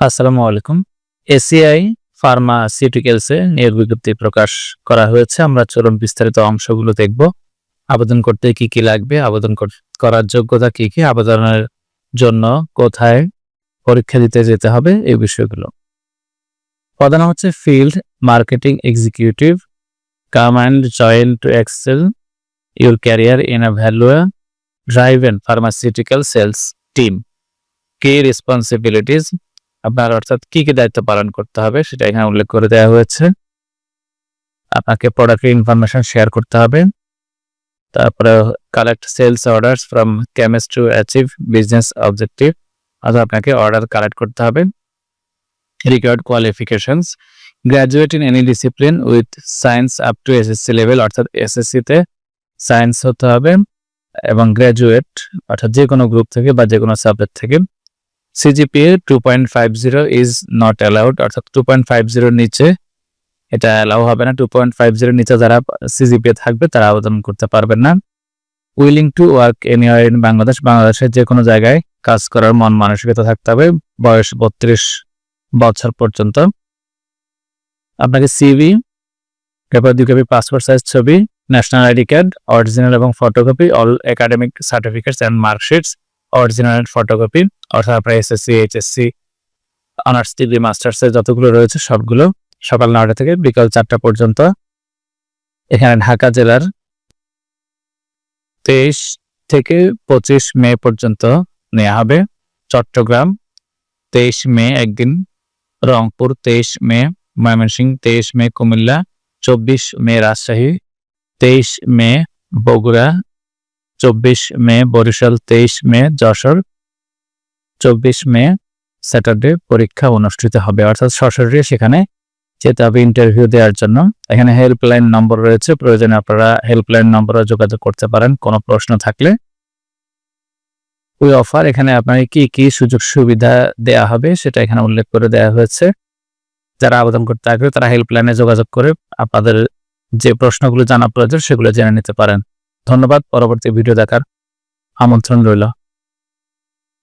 আসসালামু আলাইকুম। এসিআই ফার্মাসিউটিক্যালসে নিয়োগ বিজ্ঞপ্তি প্রকাশ করা হয়েছে। আমরা চলুন বিস্তারিত অংশগুলো দেখব। আবেদন করতে কি কি লাগবে, আবেদন করার যোগ্যতা কি কি, আবেদনের জন্য কোথায় পরীক্ষা দিতে যেতে হবে, এই বিষয়গুলো। প্রধান হচ্ছে field marketing executive, come and join to excel, your career in a value, drive and pharmaceutical sales team. কি রেসপন্সিবিলিটিস আপনার অর্থাৎ কি কি দায়িত্ব পালন করতে হবে সেটা এখানে উল্লেখ করে দেওয়া হয়েছে। আপনাকে প্রোডাক্টের ইনফরমেশন শেয়ার করতে হবে। তারপরে collect sales orders from chemist to achieve business objective অর্থাৎ আপনাকে অর্ডার কালেক্ট করতে হবে। Required qualifications graduate in any discipline with science up to SSC level অর্থাৎ এসএসসিতে সায়েন্স হতে হবে। এবং গ্র্যাজুয়েট অর্থাৎ যে কোনো গ্রুপ থেকে বা যে কোনো সাবজেক্ট থেকে। CGPA two point five zero is not allowed অর্থাৎ টু পয়েন্ট ফাইভ জিরোর নিচে এটা অ্যালাউ হবে না। টু পয়েন্ট ফাইভ জিরোর নিচে যারা সিজিপিএ থাকবে, তারা আবেদন করতে পারবেন না। Willing to work anywhere in Bangladesh বাংলাদেশের যে কোনো জায়গায় কাজ করার মন মানসিকতা থাকতে হবে বয়স বত্রিশ বছর পর্যন্ত। আপনাকে সিভি তারপর দুই কপি পাসপোর্ট সাইজ ছবি ন্যাশনাল আইডি কার্ড অরিজিনাল এবং photocopy all academic certificates and marksheets original photocopy অর্থাৎ আপনার এসএসসি এইচএসসি অনার্স ডিগ্রি মাস্টার্সের যতগুলো রয়েছে সবগুলো সকাল নয়টা থেকে বিকাল চারটা পর্যন্ত। এখানে ঢাকা জেলার তেইশ থেকে পঁচিশ মে পর্যন্ত নেওয়া হবে। চট্টগ্রাম তেইশ মে একদিন, রংপুর তেইশ মে, ময়মনসিংহ তেইশ মে, কুমিল্লা চব্বিশ মে, রাজশাহী তেইশ মে, বগুড়া চব্বিশ মে, বরিশাল তেইশ মে, যশোর চব্বিশ মে, স্যাটারডে পরীক্ষা অনুষ্ঠিত হবে। অর্থাৎ সরাসরি সেখানে যেতে হবে ইন্টারভিউ দেওয়ার জন্য। এখানে হেল্পলাইন নম্বর রয়েছে। প্রয়োজনে আপনারা হেল্পলাইন নম্বরে যোগাযোগ করতে পারেন, কোনো প্রশ্ন থাকলে। ওই অফার এখানে আপনাকে কি কি সুযোগ সুবিধা দেয়া হবে সেটা এখানে উল্লেখ করে দেওয়া হয়েছে। যারা আবেদন করতে আগ্রহী, তারা হেল্পলাইনে যোগাযোগ করে আপনাদের যে প্রশ্নগুলো জানা প্রয়োজন সেগুলো জেনে নিতে পারেন। ধন্যবাদ পরবর্তী ভিডিও দেখার আমন্ত্রণ রইল।